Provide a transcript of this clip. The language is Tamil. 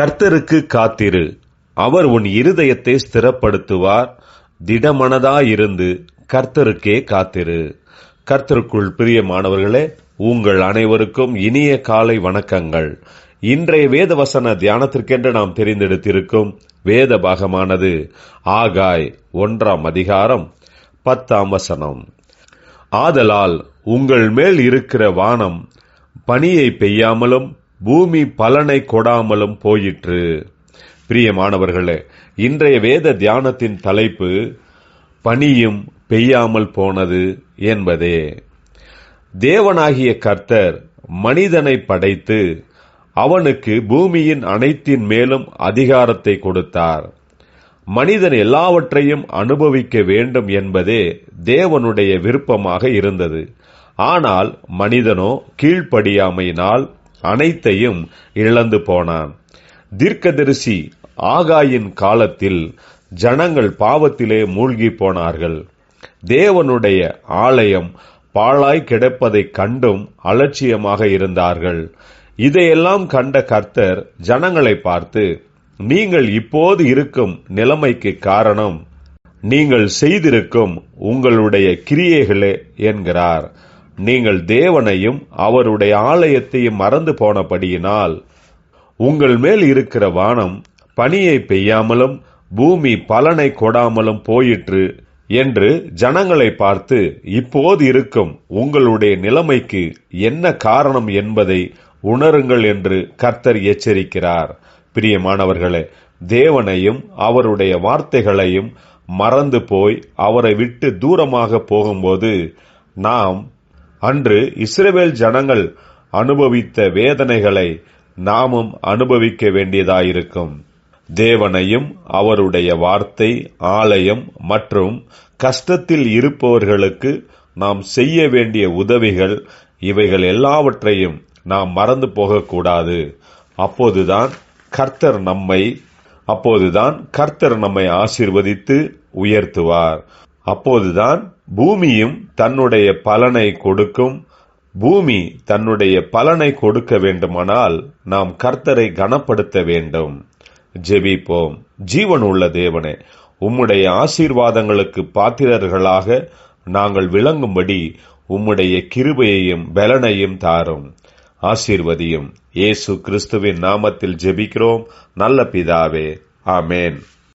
கர்த்தருக்கு காத்திரு. அவர் உன் இருதயத்தை ஸ்திரப்படுத்துவார். திடமனதாயிருந்து கர்த்தருக்கே காத்திரு. கர்த்தருக்குள் பிரியமானவர்களே உங்கள் அனைவருக்கும் இனிய காலை வணக்கங்கள். இன்றைய வேத வசன தியானத்திற்கென்று நாம் தெரிந்தெடுத்திருக்கும் வேத பாகமானது ஆகாய் ஒன்றாம் அதிகாரம் பத்தாம் வசனம். ஆதலால் உங்கள் மேல் இருக்கிற வானம் பனியை பெய்யாமலும் பூமி பலனை கொடாமலும் போயிற்று. பிரியமானவர்களே இன்றைய வேத தியானத்தின் தலைப்பு பனியும் பெய்யாமல் போனது என்பதே. தேவனாகிய கர்த்தர் மனிதனை படைத்து அவனுக்கு பூமியின் அனைத்தின் மேலும் அதிகாரத்தை கொடுத்தார். மனிதன் எல்லாவற்றையும் அனுபவிக்க வேண்டும் என்பதே தேவனுடைய விருப்பமாக இருந்தது. ஆனால் மனிதனோ கீழ்ப்படியாமையினால் அனைத்தையும் இழந்து போனான். தீர்க்கதரிசி ஆகாயின் காலத்தில் ஜனங்கள் பாவத்திலே மூழ்கி போனார்கள். தேவனுடைய ஆலயம் பாழாய் கிடப்பதைக் கண்டும் அலட்சியமாக இருந்தார்கள். இதையெல்லாம் கண்ட கர்த்தர் ஜனங்களை பார்த்து நீங்கள் இப்போது இருக்கும் நிலைமைக்கு காரணம். நீங்கள் செய்திருக்கும் உங்களுடைய கிரியைகளே என்கிறார். நீங்கள் தேவனையும் அவருடைய ஆலயத்தையும் மறந்து போனபடியினால் உங்கள் மேல் இருக்கிற வானம் பனியை பெய்யாமலும் பூமி பலனை கொடாமலும் போயிற்று என்று ஜனங்களை பார்த்து இப்போது இருக்கும் உங்களுடைய நிலைமைக்கு என்ன காரணம் என்பதை உணருங்கள் என்று கர்த்தர் எச்சரிக்கிறார். பிரியமானவர்களே தேவனையும் அவருடைய வார்த்தைகளையும் மறந்து போய் அவரை விட்டு தூரமாக போகும்போது நாம் அன்று இஸ்ரேல் ஜனங்கள் அனுபவித்த வேதனைகளை நாமும் அனுபவிக்க வேண்டியதாயிருக்கும். தேவனையும் அவருடைய வார்த்தை ஆலயம் மற்றும் கஷ்டத்தில் இருப்பவர்களுக்கு நாம் செய்ய வேண்டிய உதவிகள் இவைகள் எல்லாவற்றையும் நாம் மறந்து போகக்கூடாது. அப்போதுதான் கர்த்தர் நம்மை அப்போதுதான் கர்த்தர் நம்மை ஆசிர்வதித்து உயர்த்துவார். அப்போதுதான் பூமியும் தன்னுடைய பலனை கொடுக்கும். பூமி தன்னுடைய பலனை கொடுக்க வேண்டுமானால் நாம் கர்த்தரை கனப்படுத்த வேண்டும். ஜெபிப்போம். ஜீவன் உள்ள தேவனே உம்முடைய ஆசீர்வாதங்களுக்கு பாத்திரர்களாக நாங்கள் விளங்கும்படி உம்முடைய கிருபையையும் பலனையும் தாரும். ஆசீர்வதியும். இயேசு கிறிஸ்துவின் நாமத்தில் ஜெபிக்கிறோம். நல்ல பிதாவே. ஆமேன்.